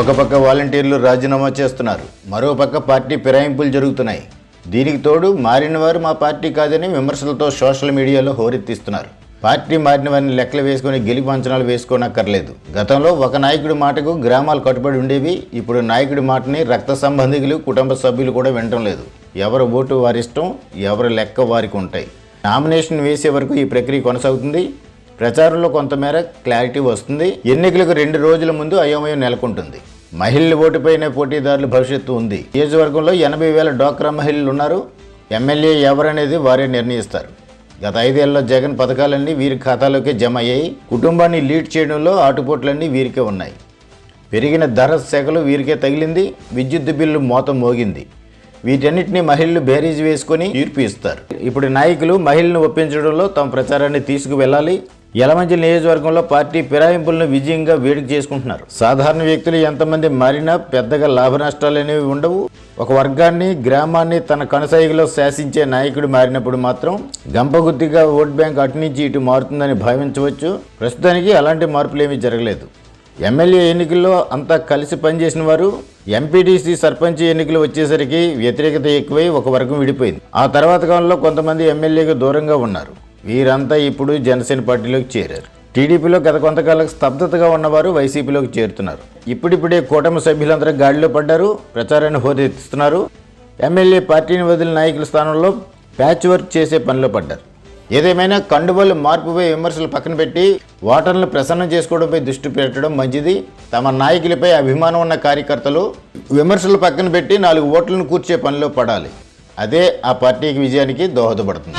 ఒక పక్క వాలంటీర్లు రాజీనామా చేస్తున్నారు మరోపక్క పార్టీ ఫిరాయింపులు జరుగుతున్నాయి. దీనికి తోడు మారిన వారు మా పార్టీ కాదని విమర్శలతో సోషల్ మీడియాలో హోరెత్తిస్తున్నారు. పార్టీ మారిన వారిని లెక్కలు వేసుకొని గెలుపు అంచనాలు వేసుకోనక్కర్లేదు. గతంలో ఒక నాయకుడి మాటకు గ్రామాలు కట్టుబడి ఉండేవి ఇప్పుడు నాయకుడి మాటని రక్త సంబంధికులు కుటుంబ సభ్యులు కూడా వినటం లేదు. ఎవరి ఓటు వారిష్టం ఎవరి లెక్క వారికి ఉంటాయి. నామినేషన్ వేసే వరకు ఈ ప్రక్రియ కొనసాగుతుంది. ప్రచారంలో కొంతమేర క్లారిటీ వస్తుంది. ఎన్నికలకు రెండు రోజుల ముందు అయోమయం నెలకొంటుంది. మహిళల ఓటుపైన పోటీదారుల భవిష్యత్తు ఉంది. నియోజకవర్గంలో ఎనభై వేల డోక్రా మహిళలు ఉన్నారు. ఎమ్మెల్యే ఎవరనేది వారే నిర్ణయిస్తారు. గత ఐదేళ్ళలో జగన్ పథకాలన్నీ వీరి ఖాతాలోకే జమ అయ్యాయి. కుటుంబాన్ని లీడ్ చేయడంలో ఆటుపోట్లన్నీ వీరికే ఉన్నాయి. పెరిగిన ధర శాఖలు వీరికే తగిలింది. విద్యుత్ బిల్లు మోత మోగింది. వీటన్నిటిని మహిళలు బేరీజ్ వేసుకొని తీర్పు ఇస్తారు. ఇప్పుడు నాయకులు మహిళలను ఒప్పించడంలో తమ ప్రచారాన్ని తీసుకువెళ్ళాలి. యలమంచిలి నియోజకవర్గంలో పార్టీ ఫిరాయింపులను విజయంగా వేడుక చేసుకుంటున్నారు. సాధారణ వ్యక్తులు ఎంతమంది మారినా పెద్దగా లాభ నష్టాలు అనేవి ఉండవు. ఒక వర్గాన్ని గ్రామాన్ని తన కనసాయిలో శాసించే నాయకుడు మారినప్పుడు మాత్రం గంపగుద్దిగా ఓట్ బ్యాంక్ అటు నుంచి ఇటు మారుతుందని భావించవచ్చు. ప్రస్తుతానికి అలాంటి మార్పులేమీ జరగలేదు. ఎమ్మెల్యే ఎన్నికల్లో అంతా కలిసి పనిచేసిన వారు ఎంపీటీసీ సర్పంచ్ ఎన్నికలు వచ్చేసరికి వ్యతిరేకత ఎక్కువై ఒక వర్గం విడిపోయింది. ఆ తర్వాత కాలంలో కొంతమంది ఎమ్మెల్యేకు దూరంగా ఉన్నారు. వీరంతా ఇప్పుడు జనసేన పార్టీలోకి చేరారు. టీడీపీలో గత కొంతకాలం స్తబ్దతగా ఉన్నవారు వైసీపీలోకి చేరుతున్నారు. ఇప్పుడిప్పుడే కూటమి సభ్యులందరూ గాడిలో పడ్డారు ప్రచారాన్ని హోరెత్తిస్తున్నారు. ఎమ్మెల్యే పార్టీని వదిలిన నాయకుల స్థానంలో ప్యాచ్ వర్క్ చేసే పనిలో పడ్డారు. ఏదేమైనా కండువలు మార్పుపై విమర్శలు పక్కన పెట్టి ఓటర్లను ప్రసన్నం చేసుకోవడంపై దృష్టి పెట్టడం మంచిది. తమ నాయకులపై అభిమానం ఉన్న కార్యకర్తలు విమర్శలు పక్కన పెట్టి నాలుగు ఓట్లను కూర్చే పనిలో పడాలి. అదే ఆ పార్టీకి విజయానికి దోహదపడుతుంది.